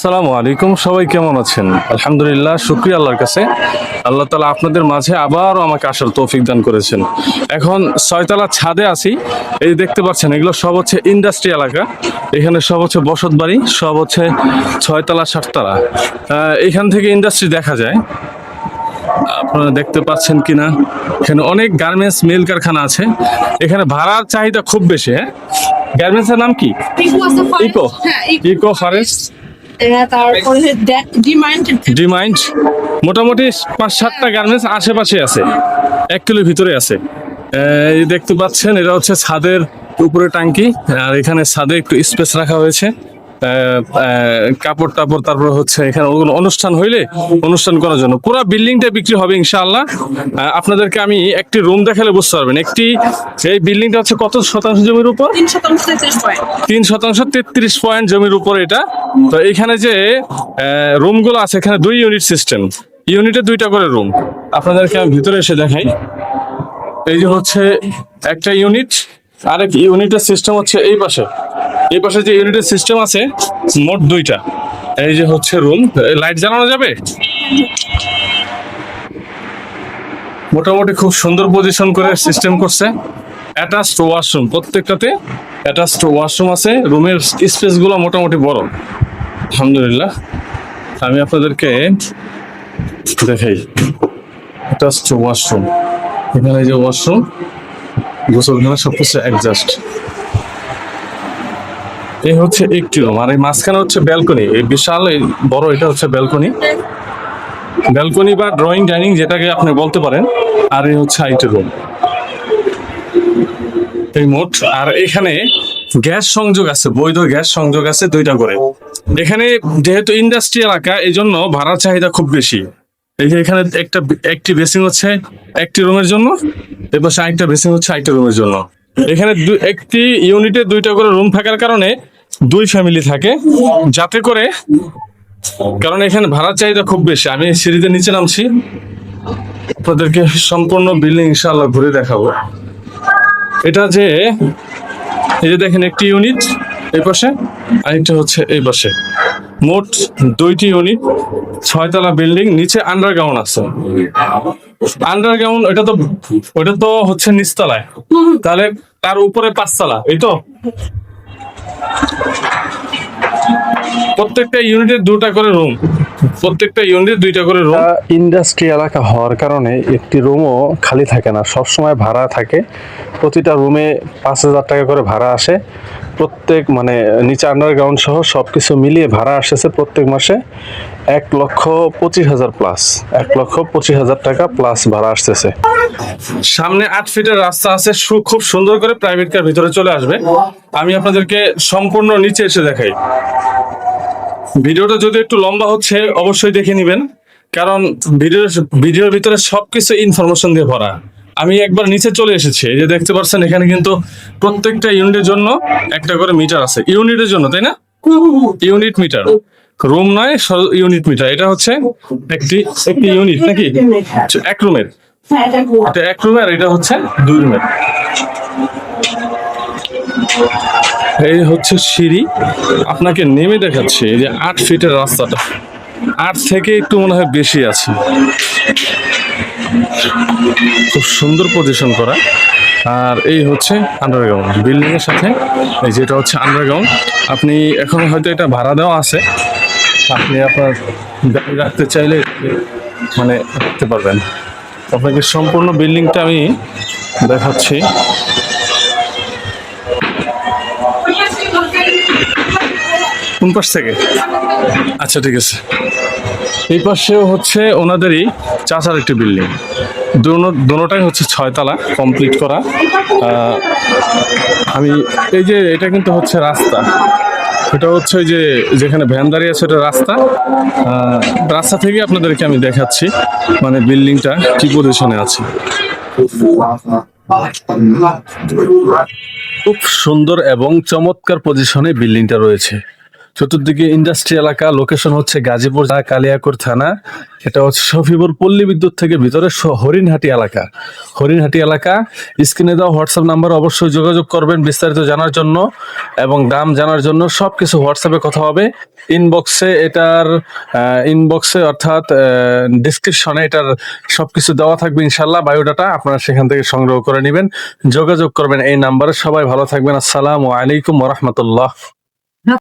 আসসালামু আলাইকুম সবাই কেমন আছেন? আলহামদুলিল্লাহ শুক্রিয়া আল্লাহর কাছে। আল্লাহ তালা আপনাদের মাঝে আবারও আমাকে আসার তৌফিক দান করেছেন। এখন ছয়তলা ছাদে আছি। এই দেখতে পাচ্ছেন এগুলো সব হচ্ছে ইন্ডাস্ট্রি এলাকা। এখানে সব হচ্ছে বসত বাড়ি সব হচ্ছে ছয়তলা সাততলা। এখান থেকে ইন্ডাস্ট্রি দেখা যায়। আপনারা দেখতে পাচ্ছেন কিনা? এখানে অনেক গার্মেন্টস মিল কারখানা আছে। এখানে ভাড়ার চাহিদা খুব বেশি হ্যাঁ? গার্মেন্টসের নাম কি? ইকো ইকো ফরেস্ট তারপরে ডিমাইন্ড মোটামুটি পাঁচ সাতটা গার্মেন্টস আশেপাশে আছে। এক কিলোর ভিতরে আছে। এই দেখতে পাচ্ছেন এটা হচ্ছে ছাদের উপরে টাঙ্কি। আর এখানে ছাদে একটু স্পেস রাখা হয়েছে। কাপড় টাপড় তারপর হচ্ছে এখানে অনুষ্ঠান হইলে অনুষ্ঠান করার জন্য। পুরো বিল্ডিংটা বিক্রি হবে ইনশাআল্লাহ। আপনাদেরকে আমি একটি রুম দেখালে বুঝতে পারবেন। একটি এই বিল্ডিংটা হচ্ছে কত শতাংশ জমির উপর? তিন শতাংশ তেত্রিশ পয়েন্ট জমির উপর এটা। তো এখানে যে রুমগুলো আছে, এখানে দুই ইউনিট সিস্টেম। ইউনিটে দুইটা করে রুম। আপনাদেরকে আমি ভিতরে এসে দেখাই। এই যে হচ্ছে একটা ইউনিট আর আরেক ইউনিটের সিস্টেম হচ্ছে এই পাশে। এই পাশে যে ইউনিটের সিস্টেম আছে, মোট দুইটা। এই যে হচ্ছে রুম। লাইট জ্বালানো যাবে? মোটামুটি খুব সুন্দর পজিশন করে সিস্টেম করছে। অ্যাটাচড ওয়াশরুম, প্রত্যেকটাতে অ্যাটাচড ওয়াশরুম আছে। রুমের স্পেসগুলো মোটামুটি বড়। আলহামদুলিল্লাহ। আমি আপনাদেরকে দেখাই। এটা হচ্ছে ওয়াশরুম এখানে যে ওয়াশরুম গোসলখানা সব কিছু অ্যাডজাস্ট এই হচ্ছে একটি রুম আর এই মাঝখানে হচ্ছে ব্যালকনি এই বিশাল, এই বড়, এটা হচ্ছে ব্যালকনি ব্যালকনি বা ড্রয়িং ডাইনিং যেটাকে আপনি বলতে পারেন, আর এই হচ্ছে আইটি রুম এই মোট, আর এখানে গ্যাস সংযোগ আছে, বৈধ গ্যাস সংযোগ আছে দুইটা করে। এখানে যেহেতু ইন্ডাস্ট্রি এলাকা এই জন্য ভাড়ার চাহিদা খুব বেশি। এই যে এখানে একটা, একটি বেসিং হচ্ছে একটি রুমের জন্য এবার আরেকটা বেসিং হচ্ছে আরেকটা রুমের জন্য। এখানে একটি ইউনিটে দুইটা করে রুম থাকার কারণে দুই ফ্যামিলি থাকে। যাতে করে, কারণ এখানে ভাড়ার চাহিদা খুব বেশি। আমি সিঁড়িতে নিচে নামছি। আপনাদেরকে সম্পূর্ণ বিল্ডিং ইনশাআল্লাহ ঘুরে দেখাবো। এটা যে এই যে দেখেন একটি ইউনিট এই পাশে, আরেকটা হচ্ছে এই পাশে। মোট দুইটি ইউনিট ছয়তলা বিল্ডিং নিচে আন্ডারগ্রাউন্ড আছে। আন্ডারগ্রাউন্ড এটা তো ওটা তো হচ্ছে নিচতলায়। তাহলে তার উপরে পাঁচতলা, এই তো? প্রত্যেকটা ইউনিটের দুটা করে রুম প্রত্যেকটা ইউনিটে দুইটা করে রুম ইন্ডাস্ট্রি এলাকা হওয়ার কারণে একটি রুমও খালি থাকে না। সব সময় ভাড়া থাকে। প্রতিটা রুমে পাঁচ হাজার টাকা করে ভাড়া আসে। প্রত্যেক মানে নিচে আন্ডারগ্রাউন্ড সহ সব কিছু মিলিয়ে ভাড়া আসতেছে প্রত্যেক মাসে এক লক্ষ পঁচিশ হাজার প্লাস এক লক্ষ পঁচিশ হাজার টাকা প্লাস ভাড়া আসতেছে। সামনে আট ফিটের রাস্তা আছে। খুব সুন্দর করে প্রাইভেট কার ভিতরে চলে আসবে। আমি আপনাদেরকে সম্পূর্ণ নিচে এসে দেখাই। ভিডিওটা যদি একটু লম্বা হচ্ছে, অবশ্যই দেখে নেবেন। কারণ ভিডিওর ভিডিওর ভিতরে সবকিছু ইনফরমেশন দিয়ে ভরা। আমি একবার নিচে চলে এসেছি। এই যে দেখতে পাচ্ছেন, এখানে কিন্তু প্রত্যেকটা ইউনিটের জন্য একটা করে মিটার আছে। ইউনিটের জন্য, তাই না? ইউনিট মিটার রুম নয় ইউনিট মিটার এটা হচ্ছে একটি একটি ইউনিট নাকি? এক রুমের এটা এটা এক রুমের এটা হচ্ছে দুই রুমের এই হচ্ছে সিঁড়ি। আপনাকে নেমে দেখাচ্ছি এই যে আট ফিটের রাস্তাটা। আট থেকে একটু মনে হয় বেশি আছে। খুব সুন্দর পজিশন করা। আর এই হচ্ছে আন্ডারগ্রাউন্ড বিল্ডিং এর সাথে এই যেটা হচ্ছে আন্ডারগ্রাউন্ড আপনি এখন হয়তো এটা ভাড়া দেওয়া আছে। আপনি আপনার গাড়ি রাখতে চাইলে মানে রাখতে পারবেন। আপনাকে সম্পূর্ণ বিল্ডিংটা আমি দেখাচ্ছি। কোন পাশ থেকে? আচ্ছা ঠিক আছে। এই পাশেও হচ্ছে ওনাদেরই চাচার একটি বিল্ডিং। দুটাই হচ্ছে ছয়তলা কমপ্লিট করা। আমি, এই যে এটা কিন্তু হচ্ছে রাস্তা। এটা হচ্ছে ওই যে যেখানে ভ্যান দাঁড়িয়ে আছে ওটা রাস্তা। রাস্তা থেকে আপনাদেরকে আমি দেখাচ্ছি মানে বিল্ডিংটা কি পজিশনে আছে। খুব সুন্দর এবং চমৎকার পজিশনে বিল্ডিংটা রয়েছে। চতুর্দিকে ইন্ডাস্ট্রি এলাকা লোকেশন হচ্ছে গাজীপুর কালিয়াকৈর থানা। এটা হচ্ছে শফিপুর পল্লী বিদ্যুৎ থেকে ভিতরে হরিণহাটি এলাকা। হরিণহাটি এলাকা। স্ক্রিনে দেওয়া হোয়াটসঅ্যাপ নাম্বার অবশ্যই যোগাযোগ করবেন বিস্তারিত জানার জন্য এবং দাম জানার জন্য সব কিছু হোয়াটসঅ্যাপে কথা হবে। ইনবক্সে এটার ইনবক্সে অর্থাৎ ডিসক্রিপশনে এটার সব কিছু দেওয়া থাকবে ইনশাল্লাহ বায়োডাটা আপনারা সেখান থেকে সংগ্রহ করে নেবেন। যোগাযোগ করবেন এই নাম্বারে। সবাই ভালো থাকবেন। আসসালামু আলাইকুম রহমতুল্লাহ।